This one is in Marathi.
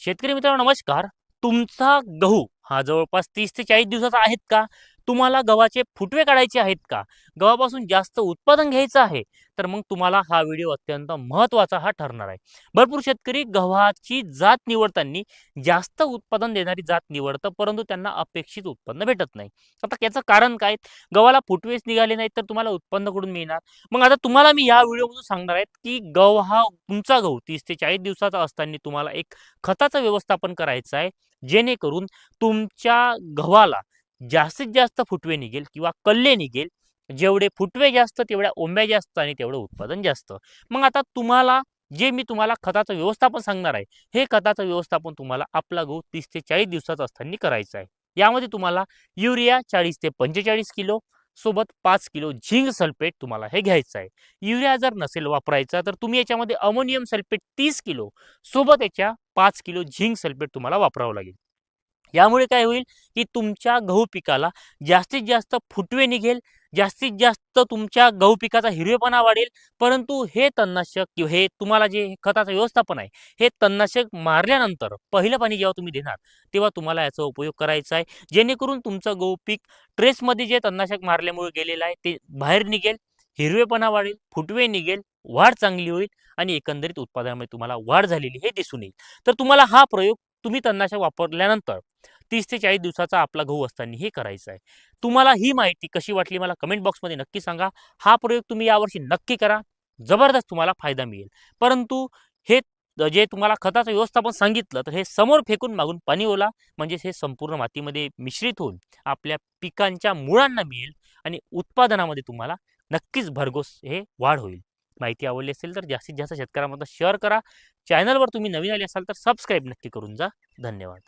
शेतकरी मित्रांनो नमस्कार. तुमचा गहू हा जवळपास तीस ते चाळीस दिवसाचा आहेत का? तुम्हाला गव्हाचे फुटवे काढायचे आहेत का? गव्हापासून जास्त उत्पादन घ्यायचं आहे तर मग तुम्हाला हा व्हिडिओ अत्यंत महत्त्वाचा हा ठरणार आहे. भरपूर शेतकरी गव्हाची जात निवडताना जास्त उत्पादन देणारी जात निवडतं परंतु त्यांना अपेक्षित उत्पन्न भेटत नाही. आता याचं कारण काय? गव्हाला फुटवेच निघाले नाहीत तर तुम्हाला उत्पन्न कुठून मिळणार? मग आता तुम्हाला मी या व्हिडिओमधून सांगणार आहेत की गहू हा तुमचा गहू तीस ते चाळीस दिवसाचा असताना तुम्हाला एक खताचं व्यवस्थापन करायचं आहे जेणेकरून तुमच्या गव्हाला जास्तीत जास्त फुटवे निघेल किंवा कल्ले निघेल जेवढे फुटवे जास्त तेवढ्या ओंब्या जास्त आणि तेवढं उत्पादन जास्त. मग आता तुम्हाला जे मी तुम्हाला खताचं व्यवस्थापन सांगणार आहे हे खताचं व्यवस्थापन तुम्हाला आपला गहू तीस ते चाळीस दिवसाचा असताना करायचं आहे. यामध्ये तुम्हाला युरिया चाळीस ते पंचेचाळीस किलो सोबत पाच किलो झिंक सल्फेट तुम्हाला हे घ्यायचं आहे. युरिया जर नसेल वापरायचा तर तुम्ही याच्यामध्ये अमोनियम सल्फेट तीस किलो सोबत याच्या पाच किलो झिंक सल्फेट तुम्हाला वापरावं लागेल. यामुळे काय होईल की तुमच्या गहू पिकाला जास्तीत जास्त फुटवे निघेल जास्तीत जास्त तुमच्या गहू पिकाचा हिरवेपणा वाढेल परंतु हे तणनाशक किंवा हे तुम्हाला जे खताचं व्यवस्थापन आहे हे तणनाशक मारल्यानंतर पहिलं पाणी जेव्हा तुम्ही देणार तेव्हा तुम्हाला याचा उपयोग करायचा आहे. जेणेकरून तुमचं गहू पीक ट्रेसमध्ये जे तणनाशक मारल्यामुळे गेलेलं आहे ते बाहेर निघेल हिरवेपणा वाढेल फुटवे निघेल वाढ चांगली होईल आणि एकंदरीत उत्पादनामध्ये तुम्हाला वाढ झालेली हे दिसून येईल. तर तुम्हाला हा प्रयोग तुम्ही तणनाशक वापरल्यानंतर तीस ते चाळीस दिवसाचा आपला गहू असताना हे करायचं आहे तुम्हाला ही माहिती कशी वाटली मला कमेंट बॉक्समध्ये नक्की सांगा. हा प्रयोग तुम्ही यावर्षी नक्की करा. जबरदस्त तुम्हाला फायदा मिळेल. परंतु हे जे तुम्हाला खताचं व्यवस्थापन सांगितलं तर हे समोर फेकून मागून पाणी ओला म्हणजेच हे संपूर्ण मातीमध्ये मिश्रित होऊन आपल्या पिकांच्या मुळांना मिळेल आणि उत्पादनामध्ये तुम्हाला नक्कीच भरघोस हे वाढ होईल. माहिती आवडली असेल तर जास्तीत जास्त शेतकऱ्यांमध्ये शेअर करा. चॅनलवर तुम्ही नवीन आले असाल तर सबस्क्राईब नक्की करून जा. धन्यवाद.